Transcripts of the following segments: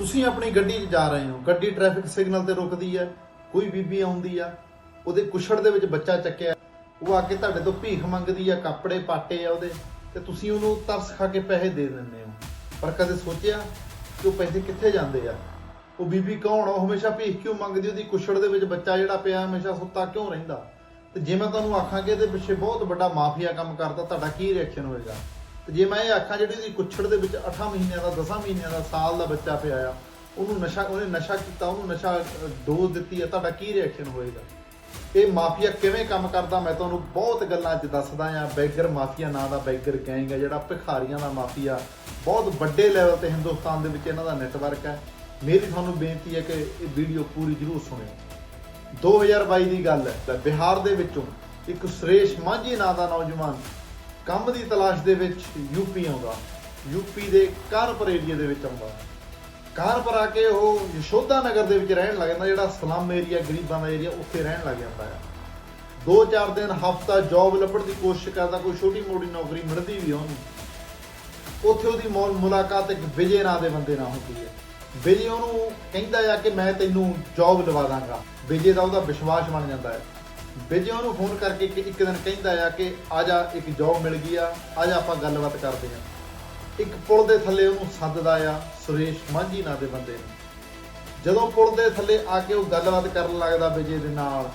ਤੁਸੀਂ ਆਪਣੀ ਗੱਡੀ 'ਚ ਜਾ ਰਹੇ ਹੋ, ਗੱਡੀ ਟ੍ਰੈਫਿਕ ਸਿਗਨਲ ਤੇ ਰੁਕਦੀ ਹੈ ਕੋਈ ਬੀਬੀ ਆਉਂਦੀ ਆ, ਉਹਦੇ ਕੁਛੜ ਦੇ ਵਿੱਚ ਬੱਚਾ ਚੱਕਿਆ, ਉਹ ਆ ਕੇ ਤੁਹਾਡੇ ਤੋਂ ਭੀਖ ਮੰਗਦੀ ਆ, ਕੱਪੜੇ ਪਾਟੇ ਆ ਉਹਦੇ, ਤੇ ਤੁਸੀਂ ਉਹਨੂੰ ਤਰਸ ਖਾ ਕੇ ਪੈਸੇ ਦੇ ਦਿੰਦੇ ਹੋ। ਪਰ ਕਦੇ ਸੋਚਿਆ ਕਿ ਉਹ ਪੈਸੇ ਕਿੱਥੇ ਜਾਂਦੇ ਆ? ਉਹ ਬੀਬੀ ਕੌਣ ਆ? ਉਹ ਹਮੇਸ਼ਾ ਭੀਖ ਕਿਉਂ ਮੰਗਦੀ ਉਹਦੀ ਕੁਛੜ ਦੇ ਵਿੱਚ ਬੱਚਾ ਜਿਹੜਾ ਪਿਆ, ਹਮੇਸ਼ਾ ਸੁੱਤਾ ਕਿਉਂ ਰਹਿੰਦਾ? ਤੇ ਜੇ ਮੈਂ ਤੁਹਾਨੂੰ ਆਖਾਂ ਕਿ ਇਹਦੇ ਪਿੱਛੇ ਬਹੁਤ ਵੱਡਾ ਮਾਫੀਆ ਕੰਮ ਕਰਦਾ, ਤੁਹਾਡਾ ਕੀ ਰਿਐਕਸ਼ਨ ਹੋਏਗਾ? ਤੇ ਜੇ ਮੈਂ ਇਹ ਆਖਾਂ ਜਿਹੜੀ ਉਹਦੀ ਕੁੱਛੜ ਦੇ ਵਿੱਚ 8 ਮਹੀਨਿਆਂ ਦਾ 10 ਮਹੀਨਿਆਂ ਦਾ ਸਾਲ ਦਾ ਬੱਚਾ ਪਿਆ ਆ, ਉਹਨੂੰ ਨਸ਼ਾ, ਉਹਨੇ ਨਸ਼ਾ ਕੀਤਾ, ਉਹਨੂੰ ਨਸ਼ਾ ਡੋਜ਼ ਦਿੱਤੀ ਹੈ ਤੁਹਾਡਾ ਕੀ ਰਿਐਕਸ਼ਨ ਹੋਏਗਾ? ਇਹ ਮਾਫੀਆ ਕਿਵੇਂ ਕੰਮ ਕਰਦਾ? ਮੈਂ ਤੁਹਾਨੂੰ ਬਹੁਤ ਗੱਲਾਂ ਅੱਜ ਦੱਸਦਾ ਆ, ਬੈਗਰ ਮਾਫੀਆ ਨਾਂ ਦਾ ਬੈਗਰ ਗੈਂਗ ਹੈ ਜਿਹੜਾ ਭਿਖਾਰੀਆਂ ਦਾ ਮਾਫੀਆ। ਬਹੁਤ ਵੱਡੇ ਲੈਵਲ ਤੇ ਹਿੰਦੁਸਤਾਨ ਦੇ ਵਿੱਚ ਇਹਨਾਂ ਦਾ ਨੈਟਵਰਕ ਹੈ ਮੇਰੀ ਤੁਹਾਨੂੰ ਬੇਨਤੀ ਹੈ ਕਿ ਇਹ ਵੀਡੀਓ ਪੂਰੀ ਜ਼ਰੂਰ ਸੁਣਿਓ। 2022 ਦੀ ਗੱਲ ਹੈ ਤਾਂ ਬਿਹਾਰ ਦੇ ਵਿੱਚੋਂ ਇੱਕ ਸੁਰੇਸ਼ ਮਾਂਝੀ ਨਾਂ ਦਾ ਨੌਜਵਾਨ ਕੰਮ ਦੀ ਤਲਾਸ਼ ਦੇ ਵਿੱਚ ਯੂਪੀ ਆਉਂਦਾ ਯੂਪੀ ਦੇ ਕਾਰਪਰ ਏਰੀਆ ਦੇ ਵਿੱਚ ਆਉਂਦਾ। ਕਾਰਪਰ ਆ ਕੇ ਉਹ ਯਸ਼ੋਦਾ ਨਗਰ ਦੇ ਵਿੱਚ ਰਹਿਣ ਲੱਗ ਜਾਂਦਾ, ਜਿਹੜਾ ਸਲਮ ਏਰੀਆ, ਗਰੀਬਾਂ ਦਾ ਏਰੀਆ ਉੱਥੇ ਰਹਿਣ ਲੱਗ ਜਾਂਦਾ ਹੈ ਦੋ ਚਾਰ ਦਿਨ ਹਫਤਾ ਜੌਬ ਲੱਭਣ ਦੀ ਕੋਸ਼ਿਸ਼ ਕਰਦਾ, ਕੋਈ ਛੋਟੀ ਮੋਟੀ ਨੌਕਰੀ ਮਿਲਦੀ ਵੀ ਉਹਨੂੰ। ਉੱਥੇ ਉਹਦੀ ਮੁ- ਮੁਲਾਕਾਤ ਇੱਕ ਵਿਜੇ ਨਾਂ ਦੇ ਬੰਦੇ ਨਾਲ ਹੁੰਦੀ ਹੈ ਵਿਜੇ ਉਹਨੂੰ ਕਹਿੰਦਾ ਆ ਕਿ ਮੈਂ ਤੈਨੂੰ ਜੌਬ ਲਵਾ ਦਾਂਗਾ। ਵਿਜੇ ਦਾ ਉਹਦਾ ਵਿਸ਼ਵਾਸ ਬਣ ਜਾਂਦਾ ਹੈ ਵਿਜੇ ਉਹਨੂੰ ਫੋਨ ਕਰਕੇ ਕਿ ਇੱਕ ਦਿਨ ਕਹਿੰਦਾ ਆ ਕਿ ਆ ਜਾ, ਇੱਕ ਜੌਬ ਮਿਲ ਗਈ ਆ ਆ ਜਾ ਆਪਾਂ ਗੱਲਬਾਤ ਕਰਦੇ ਆ। ਇੱਕ ਪੁਲ ਦੇ ਥੱਲੇ ਉਹਨੂੰ ਸੱਦਦਾ ਆ ਸੁਰੇਸ਼ ਮਾਂਝੀ ਨਾਂ ਦੇ ਬੰਦੇ ਨੂੰ। ਜਦੋਂ ਪੁਲ ਦੇ ਥੱਲੇ ਆ ਕੇ ਉਹ ਗੱਲਬਾਤ ਕਰਨ ਲੱਗਦਾ ਵਿਜੇ ਦੇ ਨਾਲ,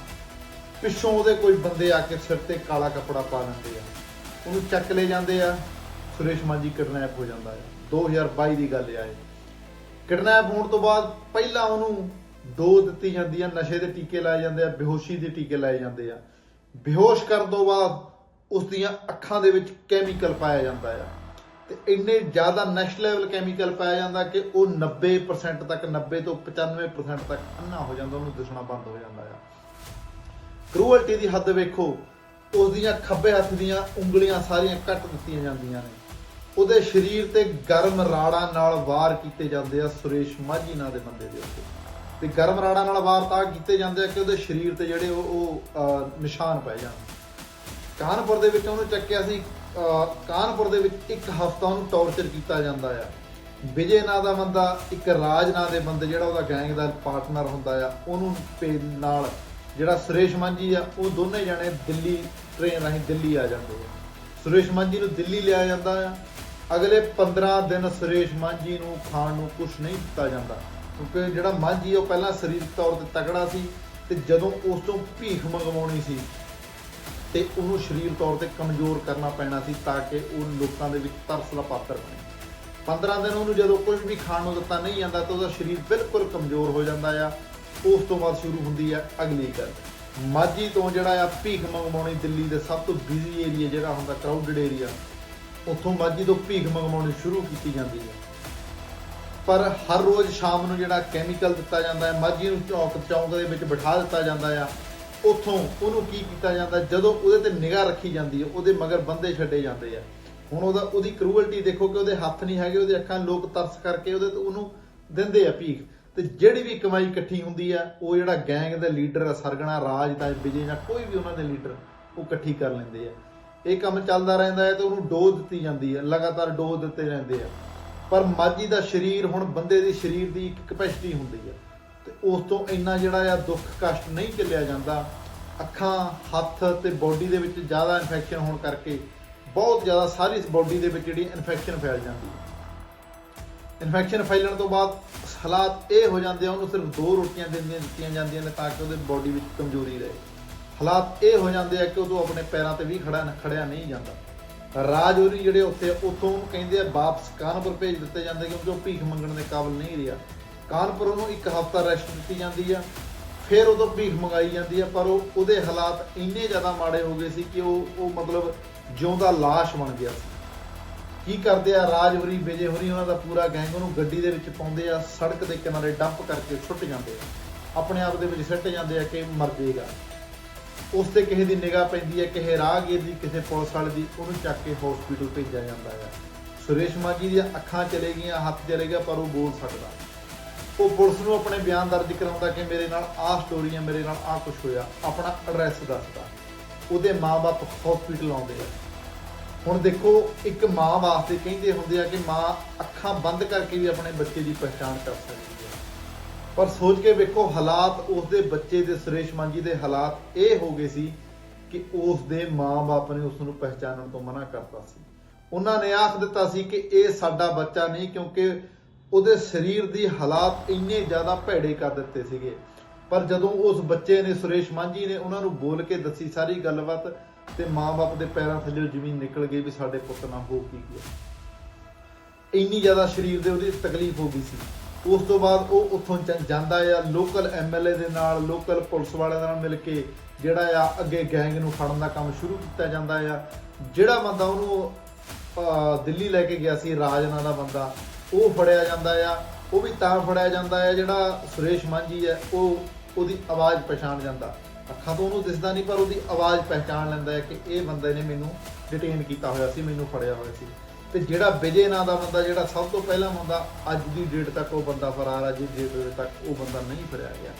ਪਿੱਛੋਂ ਉਹਦੇ ਕੋਈ ਬੰਦੇ ਆ ਕੇ ਸਿਰ ਤੇ ਕਾਲਾ ਕੱਪੜਾ ਪਾ ਦਿੰਦੇ ਆ। ਉਹਨੂੰ ਚੱਕ ਲੈ ਜਾਂਦੇ ਆ, ਸੁਰੇਸ਼ ਮਾਂਜੀ ਕਿਡਨੈਪ ਹੋ ਜਾਂਦਾ ਆ। 2022 ਦੀ ਗੱਲ ਆ ਇਹ। ਕਿਡਨੈਪ ਹੋਣ ਤੋਂ ਬਾਅਦ ਪਹਿਲਾਂ ਉਹਨੂੰ ਦੋ ਦਿੱਤੀ ਜਾਂਦੀ ਆ ਨਸ਼ੇ ਦੇ ਟੀਕੇ ਲਾਏ ਜਾਂਦੇ ਆ, ਬੇਹੋਸ਼ੀ ਦੇ ਟੀਕੇ ਲਾਏ ਜਾਂਦੇ ਆ। ਬੇਹੋਸ਼ ਕਰਨ ਤੋਂ ਬਾਅਦ ਉਸ ਦੀਆਂ ਅੱਖਾਂ ਦੇ ਵਿੱਚ ਕੈਮੀਕਲ ਪਾਇਆ ਜਾਂਦਾ ਆ। ਤੇ ਇੰਨੇ ਜ਼ਿਆਦਾ ਨੈਕਸਟ ਲੈਵਲ ਕੈਮੀਕਲ ਪਾਇਆ ਜਾਂਦਾ ਕਿ ਉਹ 90% ਤੱਕ 90 ਤੋਂ 95% ਤੱਕ ਅੰਨਾ ਹੋ ਜਾਂਦਾ, ਉਹਨੂੰ ਦਿਸਣਾ ਬੰਦ ਹੋ ਜਾਂਦਾ ਆ। ਕਰੂਅਲਟੀ ਦੀ ਹੱਦ ਵੇਖੋ, ਉਸ ਦੀਆਂ ਖੱਬੇ ਹੱਥ ਦੀਆਂ ਉਂਗਲੀਆਂ ਸਾਰੀਆਂ ਕੱਟ ਦਿੱਤੀਆਂ ਜਾਂਦੀਆਂ ਨੇ। ਉਹਦੇ ਸਰੀਰ ਤੇ ਗਰਮ ਰਾੜਾਂ ਨਾਲ ਵਾਰ ਕੀਤੇ ਜਾਂਦੇ ਆ ਸੁਰੇਸ਼ ਮਾਝੀ ਨਾਂ ਦੇ ਬੰਦੇ ਦੇ ਉੱਤੇ। ਤੇ ਗਰਮ ਰਾੜਾਂ ਨਾਲ ਵਾਰ ਤਾਂ ਕੀਤੇ ਜਾਂਦੇ ਆ ਕਿ ਉਹਦੇ ਸਰੀਰ ਤੇ ਜਿਹੜੇ ਉਹ ਉਹ ਨਿਸ਼ਾਨ ਪੈ ਜਾਣ। ਕਾਨਪੁਰ ਦੇ ਵਿੱਚ ਉਹਨੂੰ ਚੱਕਿਆ ਸੀ ਕਾਨਪੁਰ ਦੇ ਵਿੱਚ ਇੱਕ ਹਫ਼ਤਾ ਉਹਨੂੰ ਟੌਰਚਰ ਕੀਤਾ ਜਾਂਦਾ ਆ। ਵਿਜੇ ਨਾਂ ਦਾ ਬੰਦਾ, ਇੱਕ ਰਾਜ ਨਾਂ ਦੇ ਬੰਦੇ, ਜਿਹੜਾ ਉਹਦਾ ਗੈਂਗ ਦਾ ਪਾਰਟਨਰ ਹੁੰਦਾ ਆ, ਉਹਨੂੰ ਪੇ ਨਾਲ ਜਿਹੜਾ ਸੁਰੇਸ਼ ਮਾਂਜੀ ਆ, ਉਹ ਦੋਨੇ ਜਣੇ ਦਿੱਲੀ ਟ੍ਰੇਨ ਰਾਹੀਂ ਦਿੱਲੀ ਆ ਜਾਂਦੇ ਆ। ਸੁਰੇਸ਼ ਮਾਂਜੀ ਨੂੰ ਦਿੱਲੀ ਲਿਆ ਜਾਂਦਾ ਆ। ਅਗਲੇ 15 ਦਿਨ ਸੁਰੇਸ਼ ਮਾਂਜੀ ਨੂੰ ਖਾਣ ਨੂੰ ਕੁਝ ਨਹੀਂ ਦਿੱਤਾ ਜਾਂਦਾ। ਕਿਉਂਕਿ ਜਿਹੜਾ ਮਾਂਜੀ ਉਹ ਪਹਿਲਾਂ ਸਰੀਰਕ ਤੌਰ ਤੇ ਤਕੜਾ ਸੀ ਤੇ ਜਦੋਂ ਉਸ ਤੋਂ ਭੀਖ ਮੰਗਵਾਉਣੀ ਸੀ ਤੇ ਉਹਨੂੰ ਸਰੀਰ ਤੌਰ ਤੇ ਕਮਜ਼ੋਰ ਕਰਨਾ ਪੈਣਾ ਸੀ ਤਾਂ ਕਿ ਉਹ ਲੋਕਾਂ ਦੇ ਵਿੱਚ ਤਰਸ ਦਾ ਪਾਤਰ ਬਣੇ। 15 ਦਿਨ ਉਹਨੂੰ ਜਦੋਂ ਕੁਝ ਵੀ ਖਾਣ ਨੂੰ ਦਿੱਤਾ ਨਹੀਂ ਜਾਂਦਾ ਤਾਂ ਉਹਦਾ ਸਰੀਰ ਬਿਲਕੁਲ ਕਮਜ਼ੋਰ ਹੋ ਜਾਂਦਾ ਆ। ਉਸ ਤੋਂ ਬਾਅਦ ਸ਼ੁਰੂ ਹੁੰਦੀ ਆ ਅਗਲੀ ਗੱਲ। ਮਾਝੀ ਤੋਂ ਜਿਹੜਾ ਆ ਭੀਖ ਮੰਗਵਾਉਣੀ ਦਿੱਲੀ ਦੇ ਸਭ ਤੋਂ ਬਿਜ਼ੀ ਏਰੀਆ ਜਿਹੜਾ ਹੁੰਦਾ ਕਰਾਊਡਡ ਏਰੀਆ ਉੱਥੋਂ ਮਾਝੀ ਤੋਂ ਭੀਖ ਮੰਗਵਾਉਣੀ ਸ਼ੁਰੂ ਕੀਤੀ ਜਾਂਦੀ ਹੈ ਪਰ ਹਰ ਰੋਜ਼ ਸ਼ਾਮ ਨੂੰ ਜਿਹੜਾ ਕੈਮੀਕਲ ਦਿੱਤਾ ਜਾਂਦਾ ਹੈ ਮਾਝੀ ਨੂੰ ਚੌਕ, ਚੌਂਕ ਦੇ ਵਿੱਚ ਬਿਠਾ ਦਿੱਤਾ ਜਾਂਦਾ ਆ, ਉੱਥੋਂ ਉਹਨੂੰ ਕੀ ਕੀਤਾ ਜਾਂਦਾ, ਜਦੋਂ ਉਹਦੇ ਤੇ ਨਿਗਾਹ ਰੱਖੀ ਜਾਂਦੀ ਹੈ, ਉਹਦੇ ਮਗਰ ਬੰਦੇ ਛੱਡੇ ਜਾਂਦੇ ਆ। ਹੁਣ ਉਹਦਾ, ਉਹਦੀ ਕਰੂਅਲਟੀ ਦੇਖੋ ਕਿ ਉਹਦੇ ਹੱਥ ਨਹੀਂ ਹੈਗੇ, ਉਹਦੇ ਅੱਖਾਂ ਲੋਕ ਤਰਸ ਕਰਕੇ ਉਹਦੇ ਤੇ ਉਹਨੂੰ ਦਿੰਦੇ ਆ ਭੀਖ। ਤੇ ਜਿਹੜੀ ਵੀ ਕਮਾਈ ਇਕੱਠੀ ਹੁੰਦੀ ਆ, ਉਹ ਜਿਹੜਾ ਗੈਂਗ ਦਾ ਲੀਡਰ ਆ, ਸਰਗਣਾ ਰਾਜ ਦਾ ਵਿਜੇ ਜਾਂ ਕੋਈ ਵੀ ਉਹਨਾਂ ਦੇ ਲੀਡਰ ਉਹ ਇਕੱਠੀ ਕਰ ਲੈਂਦੇ ਆ। ਇਹ ਕੰਮ ਚੱਲਦਾ ਰਹਿੰਦਾ ਹੈ ਤੇ ਉਹਨੂੰ ਡੋਜ਼ ਦਿੱਤੀ ਜਾਂਦੀ ਹੈ ਲਗਾਤਾਰ ਡੋਜ਼ ਦਿੱਤੇ ਰਹਿੰਦੇ ਆ। ਪਰ ਮਾਝੀ ਦਾ ਸਰੀਰ ਹੁਣ ਬੰਦੇ ਦੇ ਸਰੀਰ ਦੀ ਇੱਕ ਕਪੈਸਿਟੀ ਹੁੰਦੀ ਹੈ ਤੇ ਉਸ ਤੋਂ ਇੰਨਾ ਜਿਹੜਾ ਆ ਦੁੱਖ ਕਸ਼ਟ ਨਹੀਂ ਚੱਲਿਆ ਜਾਂਦਾ। ਅੱਖਾਂ, ਹੱਥ ਤੇ ਬਾਡੀ ਦੇ ਵਿੱਚ ਜ਼ਿਆਦਾ ਇਨਫੈਕਸ਼ਨ ਹੋਣ ਕਰਕੇ ਬਹੁਤ ਜ਼ਿਆਦਾ ਸਾਰੀ ਇਸ ਬਾਡੀ ਦੇ ਵਿੱਚ ਜਿਹੜੀ ਇਨਫੈਕਸ਼ਨ ਫੈਲ ਜਾਂਦੀ ਹੈ ਇਨਫੈਕਸ਼ਨ ਫੈਲਣ ਤੋਂ ਬਾਅਦ ਹਾਲਾਤ ਇਹ ਹੋ ਜਾਂਦੇ ਆ, ਉਹਨੂੰ ਸਿਰਫ ਦੋ ਰੋਟੀਆਂ ਦਿੰਦੀਆਂ ਦਿੱਤੀਆਂ ਜਾਂਦੀਆਂ ਨੇ ਤਾਂ ਕਿ ਉਹਦੇ ਬਾਡੀ ਵਿੱਚ ਕਮਜ਼ੋਰੀ ਰਹੇ। ਹਾਲਾਤ ਇਹ ਹੋ ਜਾਂਦੇ ਆ ਕਿ ਉਹ ਤੋਂ ਆਪਣੇ ਪੈਰਾਂ ਤੇ ਵੀ ਖੜਾ ਖੜਿਆ ਨਹੀਂ ਜਾਂਦਾ। ਰਾਜੌਰੀ ਜਿਹੜੇ ਉੱਥੇ ਉੱਥੋਂ ਉਹਨੂੰ ਕਹਿੰਦੇ ਆ, ਵਾਪਸ ਕਾਨਪੁਰ ਭੇਜ ਦਿੱਤੇ ਜਾਂਦੇ ਕਿਉਂਕਿ ਉਹ ਭੀਖ ਮੰਗਣ ਦੇ ਕਾਬਿਲ ਨਹੀਂ ਰਿਹਾ। ਕਾਨਪੁਰ ਉਹਨੂੰ ਇੱਕ ਹਫ਼ਤਾ ਰੈਸਟ ਦਿੱਤੀ ਜਾਂਦੀ ਆ, ਫਿਰ ਉਦੋਂ ਭੀਖ ਮੰਗਾਈ ਜਾਂਦੀ ਆ, ਪਰ ਉਹ, ਉਹਦੇ ਹਾਲਾਤ ਇੰਨੇ ਜ਼ਿਆਦਾ ਮਾੜੇ ਹੋ ਗਏ ਸੀ ਕਿ ਉਹ ਉਹ ਮਤਲਬ ਜਿਉਂਦਾ ਲਾਸ਼ ਬਣ ਗਿਆ ਸੀ। ਕੀ ਕਰਦੇ ਆ ਰਾਜਵਰੀ ਵਿਜੇ ਹੋਰੀ ਉਹਨਾਂ ਦਾ ਪੂਰਾ ਗੈਂਗ ਉਹਨੂੰ ਗੱਡੀ ਦੇ ਵਿੱਚ ਪਾਉਂਦੇ ਆ, ਸੜਕ ਦੇ ਕਿਨਾਰੇ ਡੰਪ ਕਰਕੇ ਸੁੱਟ ਜਾਂਦੇ ਆ। ਆਪਣੇ ਆਪ ਦੇ ਵਿੱਚ ਸਿੱਟ ਜਾਂਦੇ ਆ ਕਿ ਮਰ ਜਾਏਗਾ। ਉਸ ਤੇ ਕਿਸੇ ਦੀ ਨਿਗਾਹ ਪੈਂਦੀ ਹੈ, ਕਿਸੇ ਰਾਹਗੀਰ ਦੀ, ਕਿਸੇ ਪੁਲਿਸ ਵਾਲੇ ਦੀ, ਉਹਨੂੰ ਚੱਕ ਕੇ ਹਸਪੀਟਲ ਭੇਜਿਆ ਜਾਂਦਾ ਹੈ। ਸੁਰੇਸ਼ ਮਾਜੀ ਦੀਆਂ ਅੱਖਾਂ ਚਲੇ ਗਈਆਂ, ਹੱਥ ਚਲੇ ਗਿਆ, ਪਰ ਉਹ ਬੋਲ ਸਕਦਾ। ਉਹ ਪੁਲਿਸ ਨੂੰ ਆਪਣੇ ਬਿਆਨ ਦਰਜ ਕਰਾਉਂਦਾ ਕਿ ਮੇਰੇ ਨਾਲ ਆਹ ਸਟੋਰੀ ਹੈ, ਮੇਰੇ ਨਾਲ ਆਹ ਕੁਝ ਹੋਇਆ। ਆਪਣਾ ਐਡਰੈਸ ਦੱਸਦਾ। ਉਹਦੇ ਮਾਪੇ ਹਸਪੀਟਲ ਆਉਂਦੇ ਆ। ਹੁਣ ਦੇਖੋ, ਇੱਕ ਮਾਂ ਵਾਸਤੇ ਕਹਿੰਦੇ ਹੁੰਦੇ ਆ ਕਿ ਮਾਂ ਅੱਖਾਂ ਬੰਦ ਕਰਕੇ ਵੀ ਆਪਣੇ ਬੱਚੇ ਦੀ ਪਛਾਣ ਕਰ ਸਕਦੀ ਪਰ ਸੋਚ ਕੇ ਵੇਖੋ, ਹਾਲਾਤ ਉਸ ਦੇ ਬੱਚੇ ਦੇ ਸੁਰੇਸ਼ ਮਾਂਜੀ ਦੇ ਹਾਲਾਤ ਇਹ ਹੋ ਗਏ ਸੀ ਕਿ ਉਸ ਦੇ ਮਾਂ-ਬਾਪ ਨੇ ਉਸ ਨੂੰ ਪਹਿਚਾਨਣ ਤੋਂ ਮਨਾ ਕਰਤਾ ਸੀ। ਉਹਨਾਂ ਨੇ ਆਖ ਦਿੱਤਾ ਸੀ ਕਿ ਇਹ ਸਾਡਾ ਬੱਚਾ ਨਹੀਂ, ਕਿਉਂਕਿ ਉਹਦੇ ਸਰੀਰ ਦੀ ਹਾਲਾਤ ਇੰਨੇ ਜ਼ਿਆਦਾ ਭੈੜੇ ਕਰ ਦਿੱਤੇ ਸੀਗੇ। ਪਰ ਜਦੋਂ ਉਸ ਬੱਚੇ ਨੇ, ਸੁਰੇਸ਼ ਮਾਂਜੀ ਨੇ ਉਹਨਾਂ ਨੂੰ ਬੋਲ ਕੇ ਦੱਸੀ ਸਾਰੀ ਗੱਲਬਾਤ ਤੇ ਮਾਂ-ਬਾਪ ਦੇ ਪੈਰਾਂ ਥੱਲੇ ਜ਼ਮੀਨ ਨਿਕਲ ਗਈ ਵੀ ਸਾਡੇ ਪੁੱਤ ਨਾਲ ਹੋ ਕੀ ਗਿਆ ਇੰਨੀ ਜ਼ਿਆਦਾ ਸਰੀਰ ਦੇ ਉਹਦੀ ਤਕਲੀਫ ਹੋ ਗਈ ਸੀ। ਉਸ ਤੋਂ ਬਾਅਦ ਉਹ ਉੱਥੋਂ ਚ- ਜਾਂਦਾ ਆ ਲੋਕਲ ਐਮਐਲਏ ਦੇ ਨਾਲ ਲੋਕਲ ਪੁਲਿਸ ਵਾਲਿਆਂ ਨਾਲ ਮਿਲ ਕੇ ਜਿਹੜਾ ਆ, ਅੱਗੇ ਗੈਂਗ ਨੂੰ ਫੜਨ ਦਾ ਕੰਮ ਸ਼ੁਰੂ ਕੀਤਾ ਜਾਂਦਾ ਆ। ਜਿਹੜਾ ਬੰਦਾ ਉਹਨੂੰ ਦਿੱਲੀ ਲੈ ਕੇ ਗਿਆ ਸੀ ਰਾਜ ਨਾਂ ਦਾ ਬੰਦਾ, ਉਹ ਫੜਿਆ ਜਾਂਦਾ ਆ। ਉਹ ਵੀ ਤਾਂ ਫੜਿਆ ਜਾਂਦਾ ਆ, ਜਿਹੜਾ ਸੁਰੇਸ਼ ਮਾਂਜੀ ਹੈ ਉਹ ਉਹਦੀ ਆਵਾਜ਼ ਪਛਾਣ ਜਾਂਦਾ। ਅੱਖਾਂ ਤੋਂ ਉਹਨੂੰ ਦਿਸਦਾ ਨਹੀਂ, ਪਰ ਉਹਦੀ ਆਵਾਜ਼ ਪਹਿਚਾਣ ਲੈਂਦਾ ਹੈ ਕਿ ਇਹ ਬੰਦੇ ਨੇ ਮੈਨੂੰ ਡਿਟੇਨ ਕੀਤਾ ਹੋਇਆ ਸੀ, ਮੈਨੂੰ ਫੜਿਆ ਹੋਇਆ ਸੀ। ਤੇ ਜਿਹੜਾ ਵਿਜੇ ਨਾਂ ਦਾ ਬੰਦਾ ਜਿਹੜਾ ਸਭ ਤੋਂ ਪਹਿਲਾਂ ਬੰਦਾ ਅੱਜ ਦੀ ਡੇਟ ਤੱਕ ਉਹ ਬੰਦਾ ਫਰਾਰ ਹੈ ਜਿਸ ਡੇਟ ਤੱਕ ਉਹ ਬੰਦਾ ਨਹੀਂ ਫੜਿਆ ਗਿਆ।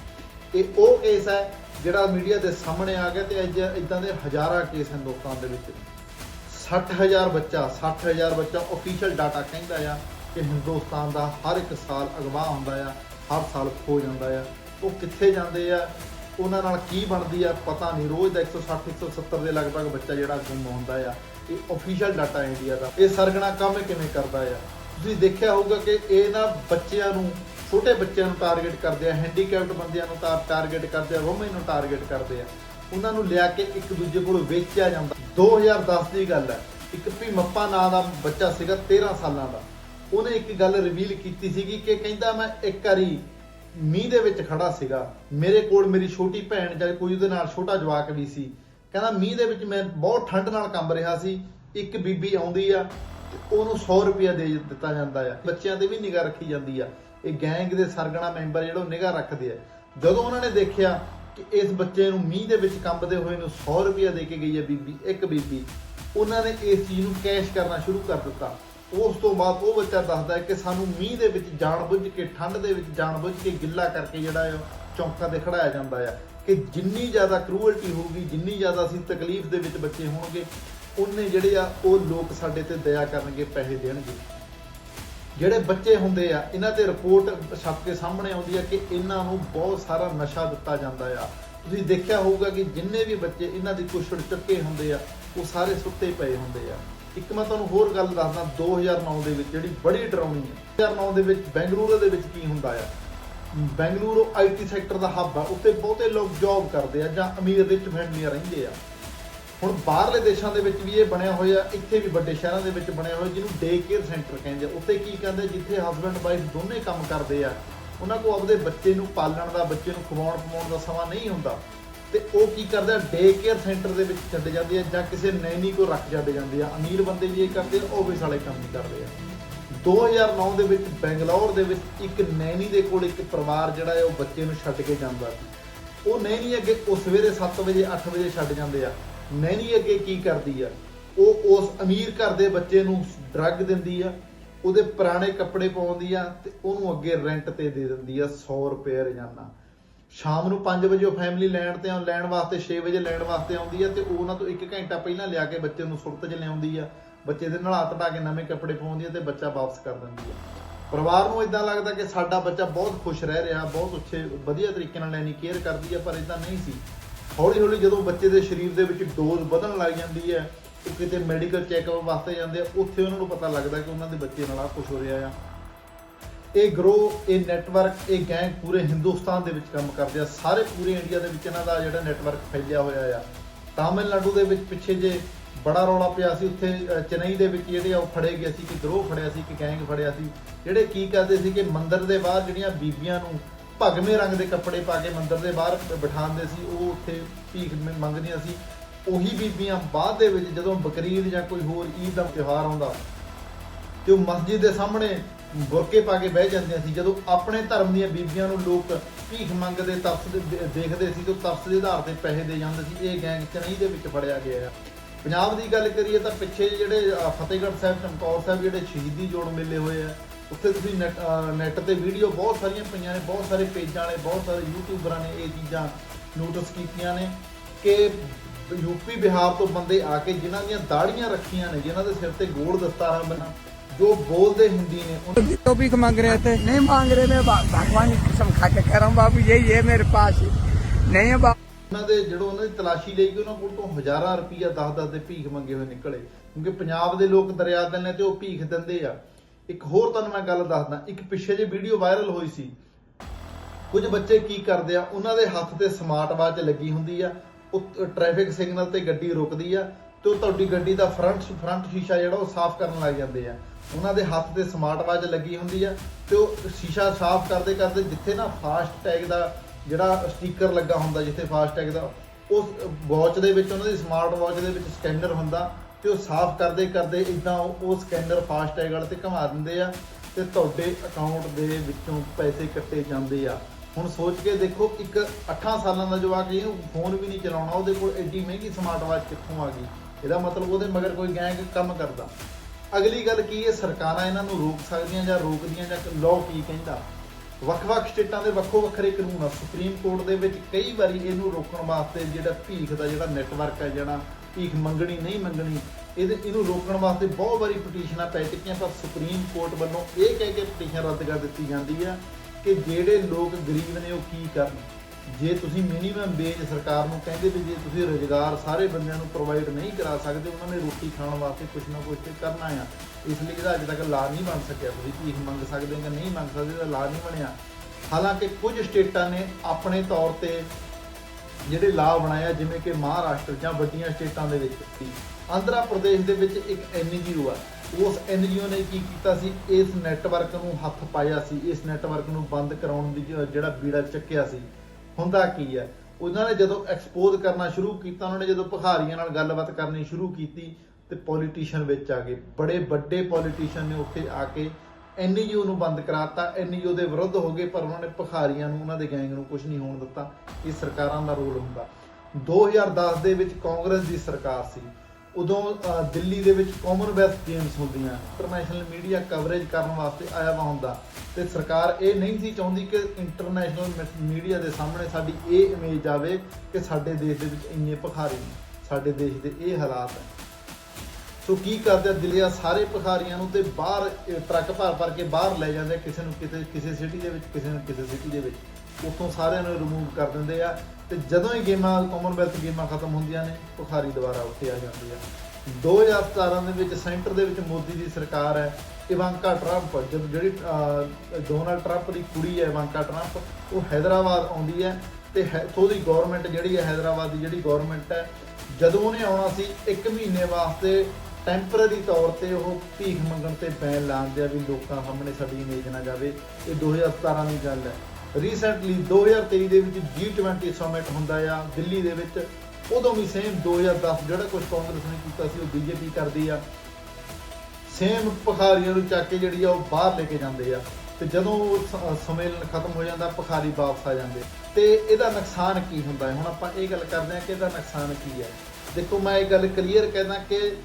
ਇਹ ਉਹ ਕੇਸ ਹੈ ਜਿਹੜਾ ਮੀਡੀਆ ਦੇ ਸਾਹਮਣੇ ਆ ਗਿਆ ਤੇ ਅੱਜ ਇਦਾਂ ਦੇ ਹਜ਼ਾਰਾਂ ਕੇਸ ਹਿੰਦੁਸਤਾਨ ਦੇ ਵਿੱਚ। 60000 ਬੱਚਾ 60000 ਬੱਚਾ ਅਫੀਸ਼ੀਅਲ ਡਾਟਾ ਕਹਿੰਦਾ ਆ ਕਿ ਹਿੰਦੁਸਤਾਨ ਦਾ ਹਰ ਇੱਕ ਸਾਲ ਅਗਵਾ ਹੁੰਦਾ ਆ, ਹਰ ਸਾਲ ਖੋ ਜਾਂਦਾ ਆ। ਉਹ ਕਿੱਥੇ ਜਾਂਦੇ ਆ? ਉਹਨਾਂ ਨਾਲ ਕੀ ਬਣਦੀ ਆ? ਪਤਾ ਨਹੀਂ। ਰੋਜ਼ ਦਾ 160 170 ਦੇ ਲਗਭਗ ਬੱਚਾ ਜਿਹੜਾ ਗੁੰਮ ਹੁੰਦਾ ਆ। ਇਹ ਅਫੀਸ਼ੀਅਲ ਡਾਟਾ ਇੰਡੀਆ ਦਾ। ਇਹ ਸਰਗਣਾ ਕੰਮ ਕਿਵੇਂ ਕਰਦਾ ਆ? ਤੁਸੀਂ ਦੇਖਿਆ ਹੋਊਗਾ ਕਿ ਇਹ ਨਾ ਬੱਚਿਆਂ ਨੂੰ, ਛੋਟੇ ਬੱਚਿਆਂ ਨੂੰ ਟਾਰਗੇਟ ਕਰਦੇ ਆ ਹੈਂਡੀਕੈਪਡ ਬੰਦਿਆਂ ਨੂੰ ਤਾਂ ਟਾਰਗੇਟ ਕਰਦੇ ਆ ਵੋਮਨ ਨੂੰ ਟਾਰਗੇਟ ਕਰਦੇ ਆ। ਉਹਨਾਂ ਨੂੰ ਲਿਆ ਕੇ ਇੱਕ ਦੂਜੇ ਕੋਲ ਵੇਚਿਆ ਜਾਂਦਾ। 2010 ਦੀ ਗੱਲ ਹੈ ਇੱਕ ਭੀਮੱਪਾ ਨਾਂ ਦਾ ਬੱਚਾ ਸੀਗਾ 13 ਸਾਲਾਂ ਦਾ। ਉਹਨੇ ਇੱਕ ਗੱਲ ਰਿਵੀਲ ਕੀਤੀ ਸੀਗੀ ਕਿ ਕਹਿੰਦਾ ਮੈਂ ਇੱਕ ਵਾਰੀ ਮੀਂਹ ਦੇ ਵਿੱਚ ਖੜਾ ਸੀਗਾ। ਮੇਰੇ ਕੋਲ ਮੇਰੀ ਛੋਟੀ ਭੈਣ ਜਾਂ ਕੋਈ ਉਹਦੇ ਨਾਲ ਛੋਟਾ ਜਵਾਕ ਵੀ ਸੀ। ਕਹਿੰਦਾ ਮੀਂਹ ਦੇ ਵਿੱਚ ਮੈਂ ਬਹੁਤ ਠੰਡ ਨਾਲ ਕੰਬ ਰਿਹਾ ਸੀ, ਇੱਕ ਬੀਬੀ ਆਉਂਦੀ ਆ ਤੇ ਉਹਨੂੰ 100 ਰੁਪਇਆ ਦੇ ਦਿੱਤਾ ਜਾਂਦਾ ਆ। ਬੱਚਿਆਂ ਤੇ ਵੀ ਨਿਗਾਹ ਰੱਖੀ ਜਾਂਦੀ ਆ। ਇਹ ਗੈਂਗ ਦੇ ਸਰਗਣਾ ਮੈਂਬਰ ਜਿਹੜਾ ਉਹ ਨਿਗਾਹ ਰੱਖਦੇ ਆ। ਜਦੋਂ ਉਹਨਾਂ ਨੇ ਦੇਖਿਆ ਕਿ ਇਸ ਬੱਚੇ ਨੂੰ ਮੀਂਹ ਦੇ ਵਿੱਚ ਕੰਬਦੇ ਹੋਏ ਨੂੰ 100 ਰੁਪਇਆ ਦੇ ਕੇ ਗਈ ਹੈ ਬੀਬੀ, ਇੱਕ ਬੀਬੀ, ਉਹਨਾਂ ਨੇ ਇਸ ਚੀਜ਼ ਨੂੰ ਕੈਸ਼ ਕਰਨਾ ਸ਼ੁਰੂ ਕਰ ਦਿੱਤਾ। ਉਸ ਤੋਂ ਬਾਅਦ ਉਹ ਬੱਚਾ ਦੱਸਦਾ ਹੈ ਕਿ ਸਾਨੂੰ ਮੀਂਹ ਦੇ ਵਿੱਚ ਜਾਣਬੁੱਝ ਕੇ, ਠੰਡ ਦੇ ਵਿੱਚ ਜਾਣਬੁੱਝ ਕੇ ਗਿੱਲਾ ਕਰਕੇ ਜਿਹੜਾ ਹੈ ਚੌਂਕਾਂ ਤੇ ਖੜਾਇਆ ਜਾਂਦਾ ਹੈ ਕਿ ਜਿੰਨੀ ਜ਼ਿਆਦਾ ਕਰੂਅਲਟੀ ਹੋਊਗੀ, ਜਿੰਨੀ ਜ਼ਿਆਦਾ ਅਸੀਂ ਤਕਲੀਫ ਦੇ ਵਿੱਚ ਬੱਚੇ ਹੋਣਗੇ ਉਨੇ ਜਿਹੜੇ ਆ, ਉਹ ਲੋਕ ਸਾਡੇ ਤੇ ਦਇਆ ਕਰਨਗੇ, ਪੈਸੇ ਦੇਣਗੇ। ਜਿਹੜੇ ਬੱਚੇ ਹੁੰਦੇ ਆ, ਇਹਨਾਂ ਤੇ ਰਿਪੋਰਟ ਛਪ ਕੇ ਸਾਹਮਣੇ ਆਉਂਦੀ ਆ ਕਿ ਇਹਨਾਂ ਨੂੰ ਬਹੁਤ ਸਾਰਾ ਨਸ਼ਾ ਦਿੱਤਾ ਜਾਂਦਾ ਆ। ਤੁਸੀਂ ਦੇਖਿਆ ਹੋਊਗਾ ਕਿ ਜਿੰਨੇ ਵੀ ਬੱਚੇ ਇਹਨਾਂ ਦੀ ਕੁਛੜ ਚੱਕੇ ਹੁੰਦੇ ਆ, ਉਹ ਸਾਰੇ ਸੁੱਤੇ ਪਏ ਹੁੰਦੇ ਆ। ਇੱਕ ਮੈਂ ਤੁਹਾਨੂੰ ਹੋਰ ਗੱਲ ਦੱਸਦਾ 2009 ਦੇ ਵਿੱਚ ਜਿਹੜੀ ਬੜੀ ਡਰਾਉਣੀ ਹੈ 2009 ਦੇ ਵਿੱਚ ਬੈਂਗਲੁਰੂ ਦੇ ਵਿੱਚ ਕੀ ਹੁੰਦਾ ਆ? ਬੈਂਗਲੁਰੂ ਆਈਟੀ ਸੈਕਟਰ ਦਾ ਹੱਬ ਆ, ਉੱਥੇ ਬਹੁਤੇ ਲੋਕ ਜੌਬ ਕਰਦੇ ਆ ਜਾਂ ਅਮੀਰ ਰਿਚ ਫੈਮਲੀਆਂ ਰਹਿੰਦੇ ਆ। ਹੁਣ ਬਾਹਰਲੇ ਦੇਸ਼ਾਂ ਦੇ ਵਿੱਚ ਵੀ ਇਹ ਬਣਿਆ ਹੋਇਆ, ਇੱਥੇ ਵੀ ਵੱਡੇ ਸ਼ਹਿਰਾਂ ਦੇ ਵਿੱਚ ਬਣਿਆ ਹੋਇਆ, ਜਿਹਨੂੰ ਡੇ ਕੇਅਰ ਸੈਂਟਰ ਕਹਿੰਦੇ ਉੱਥੇ ਕੀ ਕਹਿੰਦੇ ਜਿੱਥੇ ਹਸਬੰਡ ਵਾਈਫ ਦੋਨੇ ਕੰਮ ਕਰਦੇ ਆ, ਉਹਨਾਂ ਕੋਲ ਆਪਦੇ ਬੱਚੇ ਨੂੰ ਪਾਲਣ ਦਾ, ਬੱਚੇ ਨੂੰ ਖਵਾਉਣ ਪਵਾਉਣ ਦਾ ਸਮਾਂ ਨਹੀਂ ਹੁੰਦਾ। ਤੇ ਉਹ ਕੀ ਕਰਦੇ ਆ ਡੇ ਕੇਅਰ ਸੈਂਟਰ ਦੇ ਵਿੱਚ ਛੱਡ ਜਾਂਦੇ ਆ ਜਾਂ ਕਿਸੇ ਨੈਨੀ ਕੋਲ ਰੱਖ ਜਾਂਦੇ ਜਾਂਦੇ ਆ। ਅਮੀਰ ਬੰਦੇ ਵੀ ਇਹ ਕਰਦੇ ਆ, ਉਹ ਵੀ ਸਾਲੇ ਕੰਮ ਨਹੀਂ ਕਰਦੇ ਆ। 2009 ਦੇ ਵਿੱਚ ਬੈਂਗਲੌਰ ਦੇ ਵਿੱਚ ਇੱਕ ਨੈਣੀ ਦੇ ਕੋਲ ਇੱਕ ਪਰਿਵਾਰ ਜਿਹੜਾ ਹੈ ਉਹ ਬੱਚੇ ਨੂੰ ਛੱਡ ਕੇ ਜਾਂਦਾ ਸੀ। ਉਹ ਨੈਣੀ ਅੱਗੇ ਉਹ ਸਵੇਰੇ 7 ਵਜੇ 8 ਵਜੇ ਛੱਡ ਜਾਂਦੇ ਆ। ਨੈਣੀ ਅੱਗੇ ਕੀ ਕਰਦੀ ਆ? ਉਹ ਉਸ ਅਮੀਰ ਘਰ ਦੇ ਬੱਚੇ ਨੂੰ ਡਰੱਗ ਦਿੰਦੀ ਆ, ਉਹਦੇ ਪੁਰਾਣੇ ਕੱਪੜੇ ਪਾਉਂਦੀ ਆ ਤੇ ਉਹਨੂੰ ਅੱਗੇ ਰੈਂਟ ਤੇ ਦੇ ਦਿੰਦੀ ਆ 100 ਰੁਪਏ ਰੋਜ਼ਾਨਾ। ਸ਼ਾਮ ਨੂੰ 5 ਵਜੇ ਉਹ ਫੈਮਿਲੀ ਲੈਣ ਤੇ ਲੈਣ ਵਾਸਤੇ 6 ਵਜੇ ਲੈਣ ਵਾਸਤੇ ਆਉਂਦੀ ਆ ਤੇ ਉਹ ਉਹਨਾਂ ਤੋਂ 1 ਘੰਟਾ ਪਹਿਲਾਂ ਲਿਆ ਕੇ ਬੱਚੇ ਨੂੰ ਸੁਰਤ 'ਚ ਲਿਆਉਂਦੀ ਆ। ਬੱਚੇ ਦੇ ਨਾਲ ਹੱਥ ਧੜਾ ਕੇ ਨਵੇਂ ਕੱਪੜੇ ਪਾਉਂਦੀ ਹੈ ਤੇ ਬੱਚਾ ਵਾਪਸ ਕਰ ਦਿੰਦੀ ਹੈ ਪਰਿਵਾਰ ਨੂੰ ਇਦਾਂ ਲੱਗਦਾ ਕਿ ਸਾਡਾ ਬੱਚਾ ਬਹੁਤ ਖੁਸ਼ ਰਹਿ ਰਿਹਾ, ਬਹੁਤ ਅੱਛੇ ਵਧੀਆ ਤਰੀਕੇ ਨਾਲ ਲੈਣੀ ਕੇਅਰ ਕਰਦੀ ਆ, ਪਰ ਇਦਾਂ ਨਹੀਂ ਸੀ। ਹੌਲੀ ਹੌਲੀ ਜਦੋਂ ਬੱਚੇ ਦੇ ਸਰੀਰ ਦੇ ਵਿੱਚ ਡੋਜ਼ ਵਧਣ ਲੱਗ ਜਾਂਦੀ ਹੈ ਉਹ ਕਿਤੇ ਮੈਡੀਕਲ ਚੈੱਕਅਪ ਵਾਸਤੇ ਜਾਂਦੇ ਆ, ਉੱਥੇ ਉਹਨਾਂ ਨੂੰ ਪਤਾ ਲੱਗਦਾ ਕਿ ਉਹਨਾਂ ਦੇ ਬੱਚੇ ਨਾਲ ਆ ਕੁਝ ਹੋ ਰਿਹਾ ਆ। ਇਹ ਗਰੋ ਇਹ ਨੈਟਵਰਕ ਇਹ ਗੈਂਗ ਪੂਰੇ ਹਿੰਦੁਸਤਾਨ ਦੇ ਵਿੱਚ ਕੰਮ ਕਰਦੇ ਆ। ਸਾਰੇ ਪੂਰੇ ਇੰਡੀਆ ਦੇ ਵਿੱਚ ਇਹਨਾਂ ਦਾ ਜਿਹੜਾ ਨੈਟਵਰਕ ਫੈਲਿਆ ਹੋਇਆ ਆ। ਤਾਮਿਲਨਾਡੂ ਦੇ ਵਿੱਚ ਪਿੱਛੇ ਜੇ ਬੜਾ ਰੌਲਾ ਪਿਆ ਸੀ ਉੱਥੇ ਅ, ਚੇਨਈ ਦੇ ਵਿੱਚ ਜਿਹੜੇ ਆ ਉਹ ਫੜੇ ਗਏ ਸੀ ਕਿ ਗਰੋਹ ਫੜਿਆ ਸੀ ਕਿ ਗੈਂਗ ਫੜਿਆ ਸੀ। ਜਿਹੜੇ ਕੀ ਕਰਦੇ ਸੀ ਕਿ ਮੰਦਿਰ ਦੇ ਬਾਹਰ ਜਿਹੜੀਆਂ ਬੀਬੀਆਂ ਨੂੰ ਭਗਵੇਂ ਰੰਗ ਦੇ ਕੱਪੜੇ ਪਾ ਕੇ ਮੰਦਿਰ ਦੇ ਬਾਹਰ ਬਿਠਾਉਂਦੇ ਸੀ ਉਹ ਉੱਥੇ ਭੀਖ ਮੰਗਦੀਆਂ ਸੀ। ਉਹੀ ਬੀਬੀਆਂ ਬਾਅਦ ਦੇ ਵਿੱਚ ਜਦੋਂ ਬਕਰੀਦ ਜਾਂ ਕੋਈ ਹੋਰ ਈਦ ਦਾ ਤਿਉਹਾਰ ਆਉਂਦਾ ਤੇ ਉਹ ਮਸਜਿਦ ਦੇ ਸਾਹਮਣੇ ਬੁਰਕੇ ਪਾ ਕੇ ਬਹਿ ਜਾਂਦੀਆਂ ਸੀ। ਜਦੋਂ ਆਪਣੇ ਧਰਮ ਦੀਆਂ ਬੀਬੀਆਂ ਨੂੰ ਲੋਕ ਭੀਖ ਮੰਗਦੇ ਤਰਸ ਦੇਖਦੇ ਸੀ ਤੇ ਉਹ ਤਰਸ ਦੇ ਆਧਾਰ ਤੇ ਪੈਸੇ ਦੇ ਜਾਂਦੇ ਸੀ। ਇਹ ਗੈਂਗ ਚਨਈ ਦੇ ਵਿੱਚ ਫੜਿਆ ਗਿਆ ਆ। ਪੰਜਾਬ ਦੀ ਗੱਲ ਕਰੀਏ ਤਾਂ ਪਿੱਛੇ ਜਿਹੜੇ ਅ, ਫਤਿਹਗੜ੍ਹ ਸਾਹਿਬ ਚਮਕੌਰ ਸਾਹਿਬ ਜਿਹੜੇ ਸ਼ਹੀਦੀ ਜੋੜ ਮੇਲੇ ਹੋਏ ਆ ਉੱਥੇ ਤੁਸੀਂ ਨੈਟ ਅ, ਨੈਟ ਤੇ ਵੀਡੀਓ ਬਹੁਤ ਸਾਰੀਆਂ ਪਈਆਂ ਨੇ ਬਹੁਤ ਸਾਰੇ ਪੇਜਾਂ ਵਾਲੇ ਬਹੁਤ ਸਾਰੇ ਯੂਟਿਊਬਰਾਂ ਨੇ ਇਹ ਚੀਜ਼ਾਂ ਨੋਟਿਸ ਕੀਤੀਆਂ ਨੇ ਕਿ ਯੂਪੀ ਬਿਹਾਰ ਤੋਂ ਬੰਦੇ ਆ ਕੇ ਜਿਨ੍ਹਾਂ ਦੀਆਂ ਦਾੜੀਆਂ ਰੱਖੀਆਂ ਨੇ ਜਿਨ੍ਹਾਂ ਦੇ ਸਿਰ ਤੇ ਗੋਲ ਦਸਤਾਰਾਂ ਬਣਾ ਜੋ ਬੋਲਦੇ ਹਿੰਦੀ ਨੇ ਉਹਨਾਂ तो भीख मांग रहे थे नहीं मांग रहे मैं भा- भगवान की कसम खा के कह रहा हूँ बाबू यही है मेरे पास नहीं है बाबू ਉਹਨਾਂ ਦੇ ਜਦੋਂ ਉਹਨਾਂ ਦੀ ਤਲਾਸ਼ੀ ਲਈ ਗਈ ਉਹਨਾਂ ਕੋਲ ਤੋਂ ਹਜ਼ਾਰਾਂ ਰੁਪਈਆ 10-10 ਦੇ ਭੀਖ ਮੰਗੇ ਹੋਏ ਨਿਕਲੇ, ਕਿਉਂਕਿ ਪੰਜਾਬ ਦੇ ਲੋਕ ਦਰਿਆ ਦਿਲ ਨੇ ਤੇ ਉਹ ਭੀਖ ਦਿੰਦੇ ਆ। ਇੱਕ ਹੋਰ ਤੁਹਾਨੂੰ ਮੈਂ ਗੱਲ ਦੱਸਦਾ, ਇੱਕ ਪਿੱਛੇ ਜੇ ਵੀਡੀਓ ਵਾਇਰਲ ਹੋਈ ਸੀ। ਕੁਝ ਬੱਚੇ ਕੀ ਕਰਦੇ ਆ, ਉਹਨਾਂ ਦੇ ਹੱਥ ਤੇ ਸਮਾਰਟ ਵਾਚ ਲੱਗੀ ਹੁੰਦੀ ਆ, ਉਹ ਟ੍ਰੈਫਿਕ ਸਿਗਨਲ ਤੇ ਗੱਡੀ ਰੁਕਦੀ ਆ ਤੇ ਉਹ ਤੁਹਾਡੀ ਗੱਡੀ ਦਾ ਫਰੰਟ ਫਰੰਟ ਸ਼ੀਸ਼ਾ ਜਿਹੜਾ ਉਹ ਸਾਫ਼ ਕਰਨ ਲੱਗ ਜਾਂਦੇ ਆ। ਉਹਨਾਂ ਦੇ ਹੱਥ ਤੇ ਸਮਾਰਟ ਵਾਚ ਲੱਗੀ ਹੁੰਦੀ ਆ ਤੇ ਉਹ ਸ਼ੀਸ਼ਾ ਸਾਫ਼ ਕਰਦੇ ਕਰਦੇ ਜਿੱਥੇ ਨਾ ਫਾਸਟ ਟੈਗ ਦਾ ਜਿਹੜਾ ਸਟicker ਲੱਗਾ ਹੁੰਦਾ ਜਿੱਥੇ ਫਾਸਟੈਗ ਦਾ, ਉਸ ਵਾਚ ਦੇ ਵਿੱਚ, ਉਹਨਾਂ ਦੀ ਸਮਾਰਟ ਵਾਚ ਦੇ ਵਿੱਚ ਸਕੈਨਰ ਹੁੰਦਾ ਤੇ ਉਹ ਸਾਫ਼ ਕਰਦੇ ਕਰਦੇ ਇਦਾਂ ਉਹ ਸਕੈਨਰ ਫਾਸਟੈਗ ਵਾਲੇ ਤੇ ਘੁਮਾ ਦਿੰਦੇ ਆ ਤੇ ਤੁਹਾਡੇ ਅਕਾਊਂਟ ਦੇ ਵਿੱਚੋਂ ਪੈਸੇ ਕੱਟੇ ਜਾਂਦੇ ਆ। ਹੁਣ ਸੋਚ ਕੇ ਦੇਖੋ, ਇੱਕ 8 ਸਾਲਾਂ ਦਾ ਜਵਾਕ ਇਹਨੂੰ ਫੋਨ ਵੀ ਨਹੀਂ ਚਲਾਉਣਾ, ਉਹਦੇ ਕੋਲ ਐਡੀ ਮਹਿੰਗੀ ਸਮਾਰਟ ਵਾਚ ਕਿੱਥੋਂ ਆ ਗਈ? ਇਹਦਾ ਮਤਲਬ ਉਹਦੇ ਮਗਰ ਕੋਈ ਗੈਂਗ ਕੰਮ ਕਰਦਾ। ਅਗਲੀ ਗੱਲ ਕੀ ਹੈ, ਸਰਕਾਰਾਂ ਇਹਨਾਂ ਨੂੰ ਰੋਕ ਸਕਦੀਆਂ ਜਾਂ ਰੋਕਦੀਆਂ ਜਾਂ ਲਾਅ ਕੀ ਕਹਿੰਦਾ? ਵੱਖ-ਵੱਖ ਸਟੇਟਾਂ ਦੇ ਵੱਖੋ ਵੱਖਰੇ ਕਾਨੂੰਨ ਆ। ਸੁਪਰੀਮ ਕੋਰਟ ਦੇ ਵਿੱਚ ਕਈ ਵਾਰੀ ਇਹਨੂੰ ਰੋਕਣ ਵਾਸਤੇ ਜਿਹੜਾ ਭੀਖ ਦਾ ਜਿਹੜਾ ਨੈਟਵਰਕ ਹੈ ਜਿਹੜਾ ਭੀਖ ਮੰਗਣੀ, ਨਹੀਂ ਮੰਗਣੀ, ਇਹਦੇ ਇਹਨੂੰ ਰੋਕਣ ਵਾਸਤੇ ਬਹੁਤ ਵਾਰੀ ਪਟੀਸ਼ਨਾਂ ਪੈ ਚੁੱਕੀਆਂ। ਪਰ ਸੁਪਰੀਮ ਕੋਰਟ ਵੱਲੋਂ ਇਹ ਕਹਿ ਕੇ ਪਟੀਸ਼ਨ ਰੱਦ ਕਰ ਦਿੱਤੀ ਜਾਂਦੀ ਆ ਕਿ ਜਿਹੜੇ ਲੋਕ ਗਰੀਬ ਨੇ ਉਹ ਕੀ ਕਰਨ? ਜੇ ਤੁਸੀਂ ਮਿਨੀਮਮ ਵੇਜ ਸਰਕਾਰ ਨੂੰ ਕਹਿੰਦੇ ਵੀ ਜੇ ਤੁਸੀਂ ਰੋਜ਼ਗਾਰ ਸਾਰੇ ਬੰਦਿਆਂ ਨੂੰ ਪ੍ਰੋਵਾਈਡ ਨਹੀਂ ਕਰਾ ਸਕਦੇ, ਉਹਨਾਂ ਨੇ ਰੋਟੀ ਖਾਣ ਵਾਸਤੇ ਕੁਝ ਨਾ ਕੁਝ ਤੇ ਕਰਨਾ ਆ। ਇਸ ਲਈ ਇਹਦਾ ਅਜੇ ਤੱਕ ਲਾ ਨਹੀਂ ਬਣ ਸਕਿਆ। ਤੁਸੀਂ ਭੀਖ ਮੰਗ ਸਕਦੇ ਜਾਂ ਨਹੀਂ ਮੰਗ ਸਕਦੇ, ਇਹਦਾ ਲਾ ਨਹੀਂ ਬਣਿਆ। ਹਾਲਾਂਕਿ ਕੁਝ ਸਟੇਟਾਂ ਨੇ ਆਪਣੇ ਤੌਰ ਤੇ ਜਿਹੜੇ ਲਾਅ ਬਣਾਇਆ, ਜਿਵੇਂ ਕਿ ਮਹਾਰਾਸ਼ਟਰ ਜਾਂ ਵੱਡੀਆਂ ਸਟੇਟਾਂ ਦੇ ਵਿੱਚ। ਸੀ ਆਂਧਰਾ ਪ੍ਰਦੇਸ਼ ਦੇ ਵਿੱਚ ਇੱਕ ਐਨਜੀਓ ਆ। ਉਸ ਐਨਜੀਓ ਨੇ ਕੀ ਕੀਤਾ ਸੀ? ਇਸ ਨੈਟਵਰਕ ਨੂੰ ਹੱਥ ਪਾਇਆ ਸੀ। ਇਸ ਨੈਟਵਰਕ ਨੂੰ ਬੰਦ ਕਰਾਉਣ ਦੀ ਜਿਹੜਾ ਬੀੜਾ ਚੱਕਿਆ ਸੀ। ਹੁੰਦਾ ਕੀ ਹੈ ਉਹਨਾਂ ਨੇ ਜਦੋਂ ਐਕਸਪੋਜ਼ ਕਰਨਾ ਸ਼ੁਰੂ ਕੀਤਾ, ਉਹਨਾਂ ਨੇ ਜਦੋਂ ਭਖਾਰੀਆਂ ਨਾਲ ਗੱਲਬਾਤ ਕਰਨੀ ਸ਼ੁਰੂ ਕੀਤੀ, ਤੇ ਪੋਲੀਟੀਸ਼ੀਅਨ ਵਿੱਚ ਆ ਗਏ। ਬੜੇ ਵੱਡੇ ਪੋਲੀਟੀਸ਼ੀਅਨ ਨੇ ਉੱਥੇ ਆ ਕੇ ਐਨਜੀਓ ਨੂੰ ਬੰਦ ਕਰਾਤਾ। ਐਨਜੀਓ ਦੇ ਵਿਰੁੱਧ ਹੋ ਗਏ, ਪਰ ਉਹਨਾਂ ਨੇ ਭਿਖਾਰੀਆਂ ਨੂੰ, ਉਹਨਾਂ ਦੇ ਗੈਂਗ ਨੂੰ ਕੁਝ ਨਹੀਂ ਹੋਣ ਦਿੱਤਾ। ਇਹ ਸਰਕਾਰਾਂ ਦਾ ਰੋਲ ਹੁੰਦਾ। 2010 ਦੇ ਵਿੱਚ ਕਾਂਗਰਸ ਦੀ ਸਰਕਾਰ ਸੀ। ਉਦੋਂ ਦਿੱਲੀ ਦੇ ਵਿੱਚ ਕਾਮਨਵੈਲਥ ਗੇਮਸ ਹੁੰਦੀਆਂ ਇੰਟਰਨੈਸ਼ਨਲ ਮੀਡੀਆ ਕਵਰੇਜ ਕਰਨ ਵਾਸਤੇ ਆਇਆ ਵਾ ਹੁੰਦਾ। ਤੇ ਸਰਕਾਰ ਇਹ ਨਹੀਂ ਸੀ ਚਾਹੁੰਦੀ ਕਿ ਇੰਟਰਨੈਸ਼ਨਲ ਮੀਡੀਆ ਦੇ ਸਾਹਮਣੇ ਸਾਡੀ ਇਹ ਇਮੇਜ ਆਵੇ ਕਿ ਸਾਡੇ ਦੇਸ਼ ਦੇ ਵਿੱਚ ਇੰਨੇ ਭਿਖਾਰੀ ਨੇ, ਸਾਡੇ ਦੇਸ਼ ਦੇ ਇਹ ਹਾਲਾਤ ਹੈ ਸੋ ਕੀ ਕਰਦੇ ਆ ਦਿੱਲੀਆ ਸਾਰੇ ਭਖਾਰੀਆਂ ਨੂੰ ਤੇ ਬਾਹਰ ਟਰੱਕ ਭਰ ਭਰ ਕੇ ਬਾਹਰ ਲੈ ਜਾਂਦੇ ਕਿਸੇ ਨੂੰ ਕਿਤੇ, ਕਿਸੇ ਸਿਟੀ ਦੇ ਵਿੱਚ, ਕਿਸੇ ਨੂੰ ਕਿਸੇ ਸਿਟੀ ਦੇ ਵਿੱਚ। ਉੱਥੋਂ ਸਾਰਿਆਂ ਨੂੰ ਰਿਮੂਵ ਕਰ ਦਿੰਦੇ ਆ ਤੇ ਜਦੋਂ ਹੀ ਗੇਮਾਂ ਕਾਮਨਵੈਲਥ ਗੇਮਾਂ ਖਤਮ ਹੁੰਦੀਆਂ ਨੇ ਭਿਖਾਰੀ ਦੁਬਾਰਾ ਉੱਥੇ ਆ ਜਾਂਦੇ ਆ। 2017 ਦੇ ਵਿੱਚ ਸੈਂਟਰ ਦੇ ਵਿੱਚ ਮੋਦੀ ਦੀ ਸਰਕਾਰ ਹੈ, ਇਵਾਂਕਾ ਟਰੰਪ, ਜਦ ਜਿਹੜੀ ਡੋਨਲਡ ਟਰੰਪ ਦੀ ਕੁੜੀ ਹੈ ਇਵਾਂਕਾ ਟਰੰਪ, ਉਹ ਹੈਦਰਾਬਾਦ ਆਉਂਦੀ ਹੈ ਤੇ ਹੈ- ਉੱਥੋਂ ਦੀ ਗਵਰਨਮੈਂਟ ਜਿਹੜੀ ਹੈ, ਹੈਦਰਾਬਾਦ ਦੀ ਜਿਹੜੀ ਗਵਰਨਮੈਂਟ ਹੈ, ਜਦੋਂ ਉਹਨੇ ਆਉਣਾ ਸੀ 1 ਮਹੀਨੇ ਵਾਸਤੇ ਟੈਂਪਰੇਰੀ ਤੌਰ ਤੇ ਉਹ ਭੀਖ ਮੰਗਣ ਤੇ ਬੈਨ ਲਾਉਂਦੇ ਆ ਵੀ ਲੋਕਾਂ ਸਾਹਮਣੇ ਸਾਡੀ ਇਮੇਜ ਨਾ ਜਾਵੇ। ਇਹ 2017 ਦੀ ਗੱਲ ਹੈ। ਰੀਸੈਂਟਲੀ 2023 ਦੇ ਵਿੱਚ G20 ਸਮਿਟ ਹੁੰਦਾ ਆ, ਦਿੱਲੀ ਦੇ ਵਿੱਚ। ਉਦੋਂ ਵੀ ਸੇਮ 2010 ਜਿਹੜਾ ਕੁਝ ਕਾਂਗਰਸ ਨੇ ਕੀਤਾ ਸੀ, ਉਹ ਬੀਜੇਪੀ ਕਰਦੀ ਆ। ਸੇਮ ਭਖਾਰੀਆਂ ਨੂੰ ਚੱਕ ਕੇ ਜਿਹੜੀ ਆ, ਉਹ ਬਾਹਰ ਲੈ ਕੇ ਜਾਂਦੇ ਆ। ਤੇ ਜਦੋਂ ਉਹ ਸ- ਸੰਮੇਲਨ ਖਤਮ ਹੋ ਜਾਂਦਾ, ਭਿਖਾਰੀ ਵਾਪਸ ਆ ਜਾਂਦੇ। ਤੇ ਇਹਦਾ ਨੁਕਸਾਨ ਕੀ ਹੁੰਦਾ? ਹੈ ਹੁਣ ਆਪਾਂ ਇਹ ਗੱਲ ਕਰਦੇ ਆ ਕਿ ਇਹਦਾ ਨੁਕਸਾਨ ਕੀ ਹੈ ਦੇਖੋ, ਮੈਂ ਇਹ ਗੱਲ ਕਲੀਅਰ ਕਹਿਦਾ ਕਿ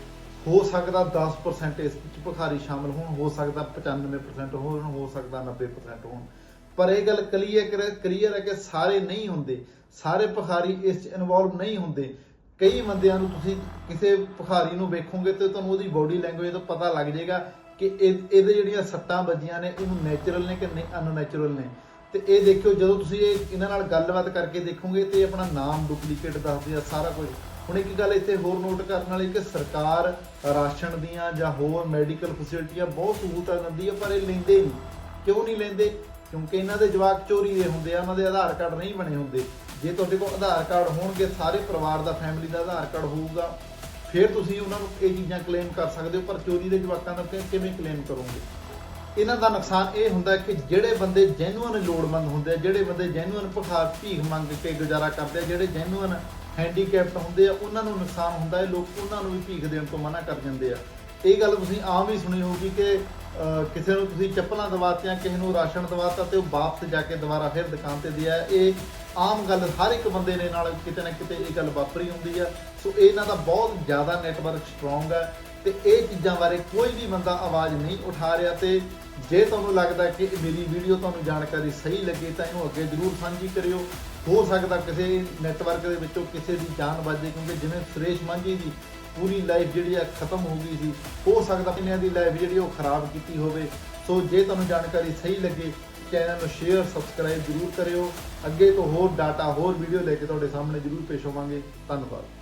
ਹੋ ਸਕਦਾ 10% ਇਸ ਵਿੱਚ ਭਿਖਾਰੀ ਸ਼ਾਮਲ ਹੋਣ, ਹੋ ਸਕਦਾ 95% ਹੋਣ, ਹੋ ਸਕਦਾ 90% ਹੋਣ। ਪਰ ਇਹ ਗੱਲ ਕਲੀਅਰ ਕਲੀਅਰ ਹੈ ਕਿ ਸਾਰੇ ਨਹੀਂ ਹੁੰਦੇ। ਸਾਰੇ ਭਿਖਾਰੀ ਇਸ ਚ ਇਨਵੋਲਵ ਨਹੀਂ ਹੁੰਦੇ। ਕਈ ਬੰਦਿਆਂ ਨੂੰ ਤੁਸੀਂ ਕਿਸੇ ਭਖਾਰੀ ਨੂੰ ਵੇਖੋਗੇ ਤੇ ਤੁਹਾਨੂੰ ਉਹਦੀ ਬਾਡੀ ਲੈਂਗੁਏਜ ਤੋਂ ਪਤਾ ਲੱਗ ਜਾਏਗਾ ਕਿ ਇਹਦੇ ਜਿਹੜੀਆਂ ਸੱਟਾਂ ਵੱਜੀਆਂ ਨੇ, ਇਹਨੂੰ ਨੇਚਰਲ ਨੇ ਕਿ ਨਹੀਂ ਅਨਨੈਚੁਰਲ ਨੇ। ਤੇ ਇਹ ਦੇਖਿਓ, ਜਦੋਂ ਤੁਸੀਂ ਇਹ ਇਹਨਾਂ ਨਾਲ ਗੱਲਬਾਤ ਕਰਕੇ ਦੇਖੋਗੇ ਤੇ ਇਹ ਆਪਣਾ ਨਾਮ ਡੁਪਲੀਕੇਟ ਦੱਸਦੇ ਆ ਸਾਰਾ ਕੁਝ। ਹੁਣ ਇੱਕ ਗੱਲ ਇੱਥੇ ਹੋਰ ਨੋਟ ਕਰਨ ਵਾਲੀ ਕਿ ਸਰਕਾਰ ਰਾਸ਼ਨ ਦੀਆਂ ਜਾਂ ਹੋਰ ਮੈਡੀਕਲ ਫੈਸਿਲਿਟੀਆਂ ਬਹੁਤ ਸਹੂਲਤਾਂ ਦਿੰਦੀ ਹੈ ਪਰ ਇਹ ਲੈਂਦੇ ਨਹੀਂ। ਕਿਉਂ ਨਹੀਂ ਲੈਂਦੇ? ਕਿਉਂਕਿ ਇਹਨਾਂ ਦੇ ਜਵਾਕ ਚੋਰੀ ਦੇ ਹੁੰਦੇ ਆ, ਉਹਨਾਂ ਦੇ ਆਧਾਰ ਕਾਰਡ ਨਹੀਂ ਬਣੇ ਹੁੰਦੇ। ਜੇ ਤੁਹਾਡੇ ਕੋਲ ਆਧਾਰ ਕਾਰਡ ਹੋਣਗੇ, ਸਾਰੇ ਪਰਿਵਾਰ ਦਾ ਫੈਮਿਲੀ ਦਾ ਆਧਾਰ ਕਾਰਡ ਹੋਊਗਾ, ਫਿਰ ਤੁਸੀਂ ਉਹਨਾਂ ਨੂੰ ਇਹ ਚੀਜ਼ਾਂ ਕਲੇਮ ਕਰ ਸਕਦੇ ਹੋ, ਪਰ ਚੋਰੀ ਦੇ ਜਵਾਕਾਂ ਦਾ ਕਿਵੇਂ ਕਲੇਮ ਕਰੋਗੇ? ਇਹਨਾਂ ਦਾ ਨੁਕਸਾਨ ਇਹ ਹੁੰਦਾ ਕਿ ਜਿਹੜੇ ਬੰਦੇ ਜੈਨੂਅਨ ਲੋੜਵੰਦ ਹੁੰਦੇ ਆ, ਜਿਹੜੇ ਬੰਦੇ ਜੈਨੂਅਨ ਭੁਖਾਰ, ਭੀਖ ਮੰਗ ਕੇ ਗੁਜ਼ਾਰਾ ਕਰਦੇ ਆ, ਜਿਹੜੇ ਜੈਨੂਅਨ ਹੈਂਡੀਕੈਪਟ ਹੁੰਦੇ ਆ, ਉਹਨਾਂ ਨੂੰ ਨੁਕਸਾਨ ਹੁੰਦਾ ਹੈ, ਲੋਕ ਉਹਨਾਂ ਨੂੰ ਵੀ ਭੀਖ ਦੇਣ ਤੋਂ ਮਨਾ ਕਰ ਜਾਂਦੇ ਆ। ਇਹ ਗੱਲ ਤੁਸੀਂ ਆਮ ਹੀ ਸੁਣੀ ਹੋਊਗੀ ਕਿ ਕਿਸੇ ਨੂੰ ਤੁਸੀਂ ਚੱਪਲਾਂ ਦਵਾਤੀਆਂ, ਕਿਸੇ ਨੂੰ ਰਾਸ਼ਨ ਦਵਾਤਾ ਤੇ ਉਹ ਵਾਪਸ ਜਾ ਕੇ ਦੁਬਾਰਾ ਫਿਰ ਦੁਕਾਨ ਤੇ ਦਿਆ ਇਹ ਆਮ ਗੱਲ ਹਰ ਇੱਕ ਬੰਦੇ ਨੇ ਨਾਲ ਕਿਤੇ ਨਾ ਕਿਤੇ ਇਹ ਗੱਲ ਵਾਪਰੀ ਹੁੰਦੀ ਆ। ਸੋ ਇਹਨਾਂ ਦਾ ਬਹੁਤ ਜ਼ਿਆਦਾ ਨੈਟਵਰਕ ਸਟਰੋਂਗ ਹੈ ਤੇ ਇਹ ਚੀਜ਼ਾਂ ਬਾਰੇ ਕੋਈ ਵੀ ਬੰਦਾ ਆਵਾਜ਼ ਨਹੀਂ ਉਠਾ ਰਿਹਾ ਤੇ ਜੇ ਤੁਹਾਨੂੰ ਲੱਗਦਾ ਕਿ ਮੇਰੀ ਵੀਡੀਓ ਤੁਹਾਨੂੰ ਜਾਣਕਾਰੀ ਸਹੀ ਲੱਗੇ ਤਾਂ ਇਹਨੂੰ ਅੱਗੇ ਜਰੂਰ ਸਾਂਝੀ ਕਰਿਓ। ਹੋ ਸਕਦਾ ਕਿਸੇ ਨੈਟਵਰਕ ਦੇ ਵਿੱਚੋਂ ਕਿਸੇ ਦੀ ਜਾਨ ਬਚ ਜਾਏ ਕਿਉਂਕਿ ਜਿਵੇਂ ਸੁਰੇਸ਼ ਮਾਂਝੀ ਦੀ ਪੂਰੀ ਲਾਈਫ ਜਿਹੜੀ ਆ ਖਤਮ ਹੋ ਗਈ ਸੀ, ਹੋ ਸਕਦਾ ਇਹਨਾਂ ਦੀ ਲਾਈਫ ਜਿਹੜੀ ਉਹ ਖਰਾਬ ਕੀਤੀ ਹੋਵੇ। ਸੋ ਜੇ ਤੁਹਾਨੂੰ ਜਾਣਕਾਰੀ ਸਹੀ ਲੱਗੇ ਚੈਨਲ ਨੂੰ ਸ਼ੇਅਰ ਸਬਸਕ੍ਰਾਈਬ ਜ਼ਰੂਰ ਕਰਿਓ। ਅੱਗੇ ਤੋਂ ਹੋਰ ਡਾਟਾ ਹੋਰ ਵੀਡੀਓ ਲੈ ਕੇ ਤੁਹਾਡੇ ਸਾਹਮਣੇ ਜ਼ਰੂਰ ਪੇਸ਼ ਹੋਵਾਂਗੇ। ਧੰਨਵਾਦ।